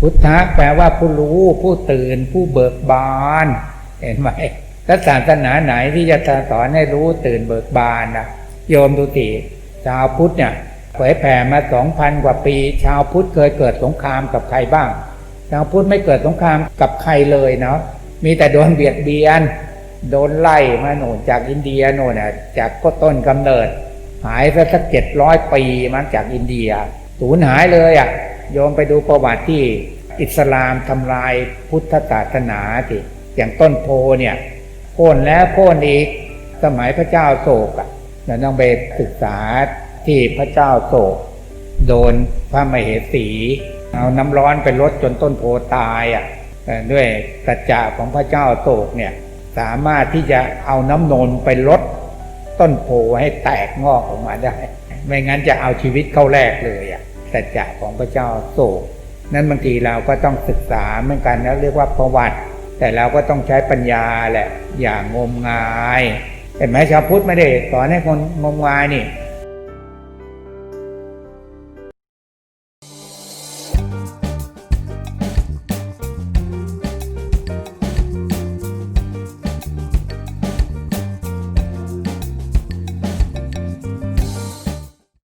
พุทธะแปลว่าผู้รู้ผู้ตื่นผู้เบิกบานเห็นไหมแล้วศาสนาไหนที่จะสอนให้รู้ตื่นเบิกบานนะโยมดูติชาวพุทธเนี่ยเผยแผ่มาสองพันกว่าปี ชาวพุทธเคยเกิดสงครามกับใครบ้าง ชาวพุทธไม่เกิดสงครามกับใครเลยเนาะมีแต่โดนเบียดเบียน โดนไล่มาโน่นจากอินเดียโน่นน่ะจากก็ต้นกำเนิด หายไปสักเจ็ดร้อยปีมาจากอินเดียสูญหายเลยอะ โยมไปดูประวัติที่อิสลามทำลายพุทธศาสนาสิอย่างต้นโพเนี่ยโค่นแล้วโค่นอีกสมัยพระเจ้าโศกอะเราต้องไปศึกษาที่พระเจ้าโศก โดนพระมเหสี เอาน้ำร้อนไปลดจนต้นโพตายอะเอ่อด้วยสัจจะของพระเจ้าโศกเนี่ยสามารถที่จะเอาน้ำนนไปลดต้นโพให้แตกงอกออกมาได้ ไม่งั้นจะเอาชีวิตเข้าแรกเลยอะ สัจจะของพระเจ้าโศกนั้นบางทีเราก็ต้องศึกษาเหมือนกันนะเรียกว่าประวัติ แต่เราก็ต้องใช้ปัญญาแหละอย่างงมงายเห็นไหมชาวพุทธไม่ได้สอนให้คนงมงายนี่